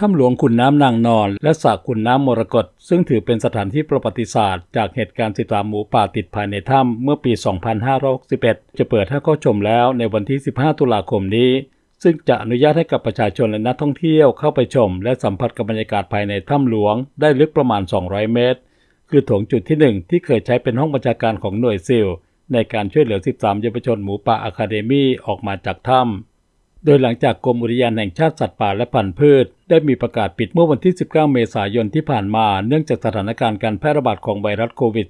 ถ้ำหลวงขุนน้ำนางนอน และสระขุนน้ำมรกตซึ่งถือเป็นสถานที่ประวัติศาสตร์จากเหตุการณ์ 13 หมูป่าติดภายในถ้ำเมื่อปี 2561 จะเปิดให้เข้าชมแล้วในวันที่ 15 ตุลาคมนี้ ซึ่งจะอนุญาตให้กับประชาชนและนักท่องเที่ยวเข้าไปชม และสัมผัสกับบรรยากาศภายในถ้ำหลวง ได้ลึกประมาณ 200 เมตร คือโถงจุดที่ 1 ที่เคยใช้เป็นห้องบัญชาการของหน่วยซิลในการช่วยเหลือ 13 เยาวชนหมูป่าอะคาเดมี่ออกมาจากถ้ำ โดยหลังจากกรมอุทยานแห่งชาติสัตว์ป่าและพันธุ์พืช ได้มีประกาศปิดเมื่อวันที่ 19 เมษายนที่ผ่านมา เนื่องจากสถานการณ์การแพร่ระบาดของไวรัสโควิด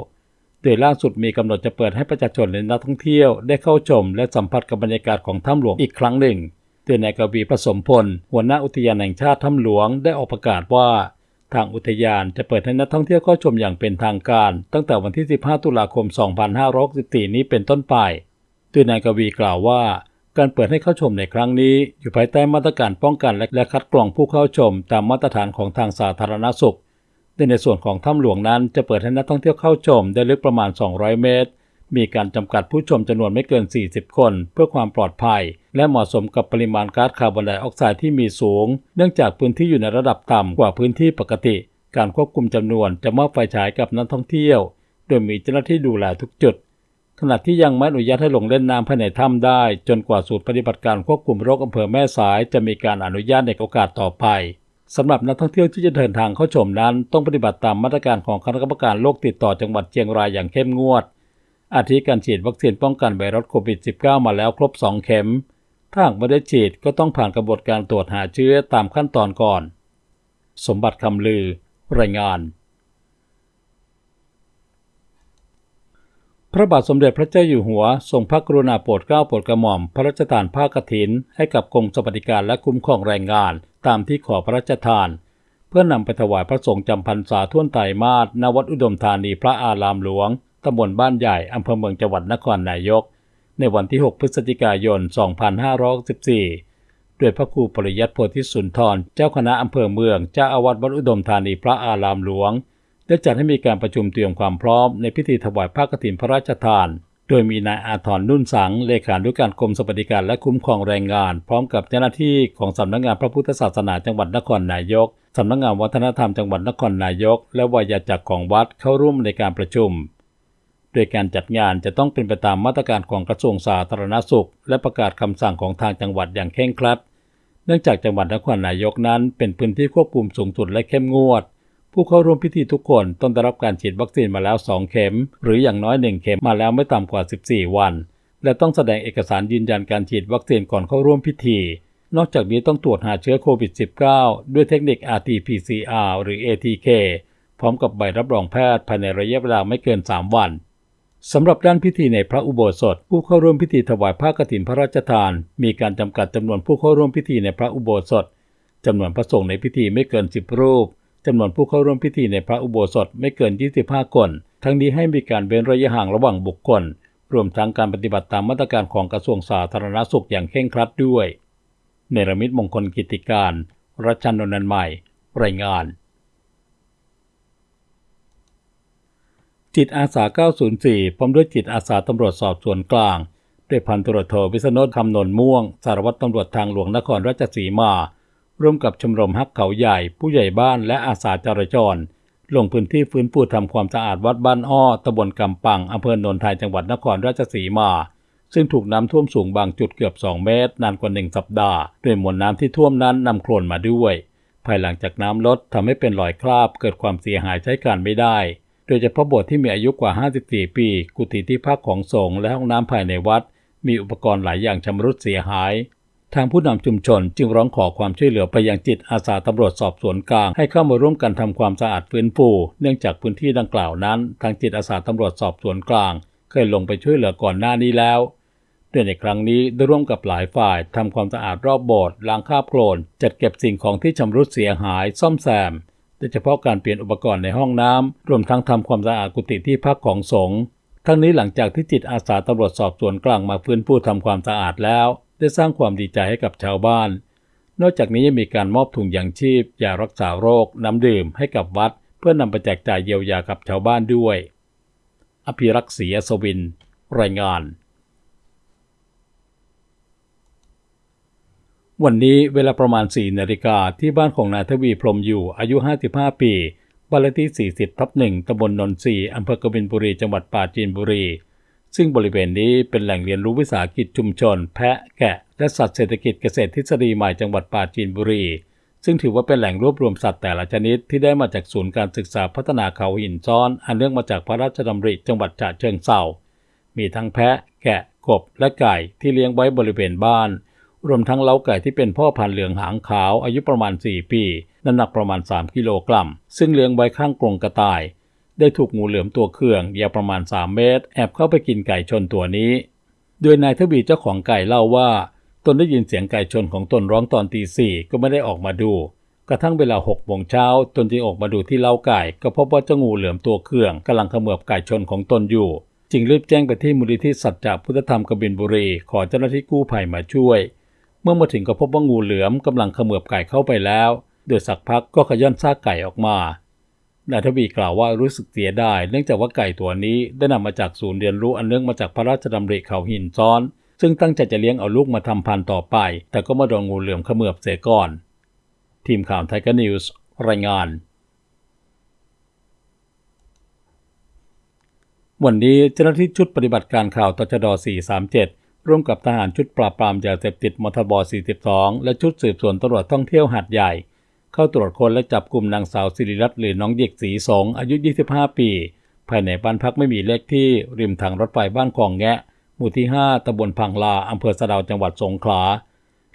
-19 โดยล่าสุดมีกำหนดจะเปิดให้ประชาชนและนักท่องเที่ยวได้เข้าชม และสัมผัสกับบรรยากาศของถ้ำหลวงอีกครั้งหนึ่งโดยนายกวีประสมพล หัวหน้าอุทยานแห่งชาติถ้ำหลวงได้ออกประกาศว่า ทางอุทยานจะเปิดให้นักท่องเที่ยวเข้าชมอย่างเป็นทางการ ตั้งแต่วันที่ 15 ตุลาคม 2564 นี้เป็นต้นไปโดยนายกวีกล่าวว่า การเปิดให้เข้าชมในครั้งนี้อยู่ภายใต้มาตรการป้องกันและคัดกรองผู้เข้าชมตามมาตรฐานของทางสาธารณสุขโดยในส่วนของถ้ำหลวงนั้นจะเปิดให้นักท่องเที่ยวเข้าชมได้ลึกประมาณ 200 เมตร มีการจำกัดผู้ชมจำนวนไม่เกิน 40 คน เพื่อความปลอดภัย และเหมาะสมกับปริมาณก๊าซคาร์บอนไดออกไซด์ที่มีสูง เนื่องจากพื้นที่อยู่ในระดับต่ำกว่าพื้นที่ปกติ การควบคุมจำนวนจะมอบไฟฉายกับนักท่องเที่ยว โดยมีเจ้าหน้าที่ดูแลทุกจุด ขณะที่ยังไม่อนุญาตให้ลงเล่นน้ำภายในถ้ำได้ จนกว่าสูตรปฏิบัติการควบคุมโรคอำเภอแม่สายจะมีการอนุญาตในโอกาสต่อไปสำหรับนักท่องเที่ยวที่จะเดินทางเข้าชมนั้น ต้องปฏิบัติตามมาตรการของคณะกรรมการโรคติดต่อจังหวัดเชียงรายอย่างเข้มงวด อาทิการฉีดวัคซีนป้องกันไวรัสโควิด -19 มาแล้วครบ 2 เข็ม ถ้าหากไม่ได้ฉีดก็ต้องผ่านกระบวนการตรวจหาเชื้อตามขั้นตอนก่อน สมบัติคำลือ รายงาน พระบาทสมเด็จพระเจ้าอยู่หัวทรงพระกรุณาโปรดเกล้าโปรดกระหม่อม พระราชทานผ้ากฐิน ให้กับกรมสวัสดิการและคุ้มครองแรงงาน ตามที่ขอพระราชทาน เพื่อนำไปถวายพระสงฆ์จำพรรษาท่วนไตรมาสณวัดอุดมธานีพระอารามหลวงตำบลบ้านใหญ่อำเภอเมืองจังหวัดนครนายก ในวันที่ 6 พฤศจิกายน 2514ด้วยพระครูปริยัติโพธิสุนทร เจ้าคณะอำเภอเมืองเจ้าอาวาสวัดอุดมธานีพระอารามหลวง ได้จัดให้มีการประชุมเตรียมความพร้อมในพิธีถวายพระกฐินพระราชทาน โดยมีนายอาทรนุ่นสัง เลขานุการกรมสวัสดิการและคุ้มครองแรงงาน พร้อมกับเจ้าหน้าที่ของสำนักงานพระพุทธศาสนาจังหวัดนครนายกสำนักงานวัฒนธรรมจังหวัดนครนายก และวายาจักรของวัดเข้าร่วมในการประชุม โดยการจัดงานจะต้องเป็นไปตามมาตรการของกระทรวงสาธารณสุข และประกาศคำสั่งของทางจังหวัดอย่างเคร่งครัด เนื่องจากจังหวัดนครนายกนั้น เป็นพื้นที่ควบคุมสูงสุดและเข้มงวด ผู้เข้าร่วมพิธีทุกคนต้องได้รับการฉีดวัคซีนมาแล้ว 2 เข็ม หรืออย่างน้อย 1 เข็มมาแล้วไม่ต่ำกว่า 14 วัน และต้องแสดงเอกสารยืนยันการฉีดวัคซีนก่อนเข้าร่วมพิธี นอกจากนี้ต้องตรวจหาเชื้อโควิด -19 ด้วยเทคนิค RT-PCR หรือ ATK พร้อมกับใบรับรองแพทย์ภายในระยะเวลาไม่เกิน 3 วันสำหรับด้านพิธีในพระอุโบสถ ผู้เข้าร่วมพิธีถวายผ้ากฐินพระราชทาน มีการจำกัดจำนวนผู้เข้าร่วมพิธีในพระอุโบสถจำนวนพระสงฆ์ในพิธีไม่เกิน 10 รูป จำนวนผู้เข้าร่วมพิธีในพระอุโบสถไม่เกิน 25 คน ทั้งนี้ให้มีการเว้นระยะห่างระหว่างบุคคล รวมทั้งการปฏิบัติตามมาตรการของกระทรวงสาธารณสุขอย่างเคร่งครัดด้วย เนรมิตมงคลกิติการ รัชนนท์ใหม่ รายงาน จิตอาสา 904 พร้อมด้วยจิตอาสาตำรวจสอบสวนกลาง ด้วยพันตรวจโทวิษณุคำนนม่วง สารวัตรตำรวจทางหลวงนครราชสีมา ร่วมกับชมรมฮักเขาใหญ่ ผู้ใหญ่บ้านและอาสาจราจร ลงพื้นที่ฟื้นฟูทำความสะอาดวัดบ้านอ้อตำบลกำปังอำเภอโนนทายจังหวัดนครราชสีมา ซึ่งถูกน้ำท่วมสูงบางจุดเกือบ 2 เมตร นานกว่าหนึ่งสัปดาห์ด้วยมวลน้ำที่ท่วมนั้นนำโคลนมาด้วย ภายหลังจากน้ำลดทำให้เป็นรอยคราบ เกิดความเสียหายใช้การไม่ได้ โดยเฉพาะโบสถ์ที่มีอายุกว่า 54 ปี กุฏิที่พักของสงฆ์และห้องน้ำภายในวัด มีอุปกรณ์หลายอย่างชำรุดเสียหาย ทางผู้นำชุมชนจึงร้องขอความช่วยเหลือไปยังจิตอาสาตำรวจสอบสวนกลาง ให้เข้ามาร่วมกันทำความสะอาดฟื้นฟู เนื่องจากพื้นที่ดังกล่าวนั้น ทางจิตอาสาตำรวจสอบสวนกลาง เคยลงไปช่วยเหลือก่อนหน้านี้แล้วโดยในครั้งนี้ได้ร่วมกับหลายฝ่ายทำความสะอาดรอบโบสถ์ล้างคราบโคลนจัดเก็บสิ่งของที่ชำรุดเสียหายซ่อมแซมโดยเฉพาะการเปลี่ยนอุปกรณ์ในห้องน้ำรวมทั้งทำความสะอาดกุฏิที่พักของสงฆ์ทั้งนี้หลังจากที่จิตอาสาตำรวจสอบสวนกลางมาฟื้นฟูทำความสะอาดแล้ว ได้สร้างความดีใจให้กับชาวบ้าน นอกจากนี้ยังมีการมอบถุงยางชีพยารักษาโรค น้ำดื่มให้กับวัด เพื่อนำไปแจกจ่ายเยียวยากับชาวบ้านด้วย อภิรักษ์ศรีอสวิน รายงาน วันนี้เวลาประมาณ 4นาฬิกาที่บ้านของนายทวีพรมอยู่อายุ 55 ปีบ้านเลขที่ 40ทับ1ตำบลนนทรีอำเภอกบินบุรี จังหวัดปราจีนบุรี ซึ่งบริเวณนี้เป็นแหล่งเรียนรู้วิสาหกิจชุมชน แพะแกะ และสัตว์เศรษฐกิจเกษตรทฤษฎีใหม่จังหวัดปราจีนบุรี ซึ่งถือว่าเป็นแหล่งรวบรวมสัตว์แต่ละชนิดที่ได้มาจากศูนย์การศึกษาพัฒนาเขาหินซ้อน อันเนื่องมาจากพระราชดำริจังหวัดฉะเชิงเทรามีทั้งแพะ แกะ กบ และไก่ที่เลี้ยงไว้บริเวณบ้าน รวมทั้งเล้าไก่ที่เป็นพ่อพันธุ์เหลืองหางขาวอายุประมาณ 4 ปี น้ำหนักประมาณ 3 กิโลกรัม ซึ่งเลี้ยงไว้ข้างกรงกระต่าย ได้ถูกงูเหลือมตัวเครื่องยาวประมาณ 3 เมตร แอบเข้าไปกินไก่ชนตัวนี้ โดยนายทวีเจ้าของไก่เล่าว่า ตนได้ยินเสียงไก่ชนของตนร้องตอนตีสี่ก็ไม่ได้ออกมาดู กระทั่งเวลา6โมงเช้าตนจึงออกมาดูที่เล้าไก่ ก็พบว่าเจ้างูเหลือมตัวเครื่องกำลังเขมือบไก่ชนของตนอยู่ จึงรีบแจ้งไปที่มูลนิธิสัจจะพุทธธรรมกบินบุรี ขอเจ้าหน้าที่กู้ภัยมาช่วย เมื่อมาถึงก็พบว่างูเหลือมกำลังเขมือบไก่เข้าไปแล้ว โดยสักพักก็ขย้อนซากไก่ออกมา นายทวีกล่าวว่ารู้สึกเสียดายเนื่องจากว่าไก่ตัวนี้ได้นำมาจากศูนย์เรียนรู้อันเนื่องมาจากพระราชดำริเขาหินซ้อน ซึ่งตั้งใจจะเลี้ยงเอาลูกมาทำพันธุ์ต่อไป แต่ก็มาโดนงูเหลือมเขมือบเสียก่อน ทีมข่าวไทยกนิวส์รายงาน วันนี้เจ้าหน้าที่ชุดปฏิบัติการข่าวตชด 437ร่วมกับทหารชุดปราบปรามยาเสพติดมทบ 42 และชุดสืบสวนตำรวจท่องเที่ยวหาดใหญ่ เข้าตรวจค้นและจับกลุ่มนางสาวสิริรัตน์หรือน้องเด็กสีสงอายุ 25 ปี ภายในบ้านพักไม่มีเลขที่ริมทางรถไฟบ้านคลองแงะ หมู่ที่ 5ตำบลพังลาอำเภอสะดาวจังหวัดสงขลา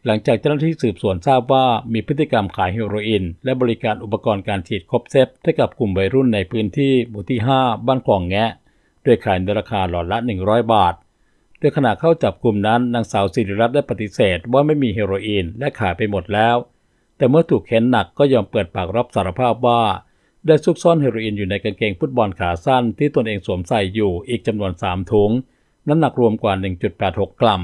หลังจากเจ้าหน้าที่สืบสวนทราบว่ามีพฤติกรรมขายเฮโรอีนและบริการอุปกรณ์การฉีดครบเซตให้กับกลุ่มวัยรุ่นในพื้นที่หมู่ที่ 5 บ้านคลองแงะโดยขายในราคาหลอดละ 100 บาทโดยขณะเข้าจับกลุ่มนั้นนางสาวสิริรัตน์ได้ปฏิเสธว่าไม่มีเฮโรอีนและขายไปหมดแล้ว แต่เมื่อถูกเค้นหนักก็ยอมเปิดปากรับสารภาพว่า ได้ซุกซ่อนเฮโรอีนอยู่ในกางเกงฟุตบอลขาสั้นที่ตนเองสวมใส่อยู่อีกจำนวน 3 ถุง น้ำหนักรวมกว่า 1.86 กรัม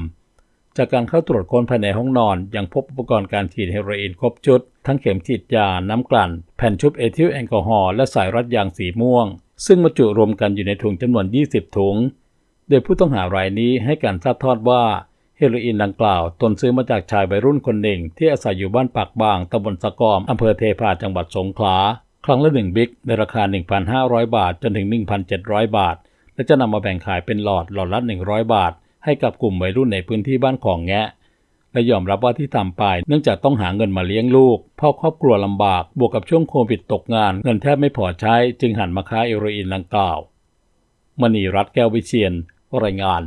จากการเข้าตรวจค้นภายในห้องนอนยังพบอุปกรณ์การฉีดเฮโรอีนครบชุด ทั้งเข็มฉีดยา น้ำกลั่น แผ่นชุบเอทิลแอลกอฮอล์และสายรัดยางสีม่วง ซึ่งบรรจุรวมกันอยู่ในถุงจำนวน 20 ถุง โดยผู้ต้องหารายนี้ให้การซัดทอดว่า เฮโรอีนดังกล่าว ตนซื้อมาจากชายวัยรุ่นคนหนึ่ง ที่อาศัยอยู่บ้านปากบางตำบลสะกอมอำเภอเทพาจังหวัดสงขลา ครั้งละหนึ่งบิ๊กในราคา 1,500 บาท จนถึง 1,700 บาท และจะนำมาแบ่งขายเป็นหลอดหลอดละ 100 บาท ให้กับกลุ่มวัยรุ่นในพื้นที่บ้านของแงะและยอมรับว่าที่ทำไป เนื่องจากต้องหาเงินมาเลี้ยงลูกเพ่อครอบครัวลำบาก บวกกับช่วงโควิดตกงาน เงินแทบไม่พอใช้ จึงหันมาค้าเฮโรอีนดังกล่าวมณีรัตน์แก้ววิเชียนรายงาน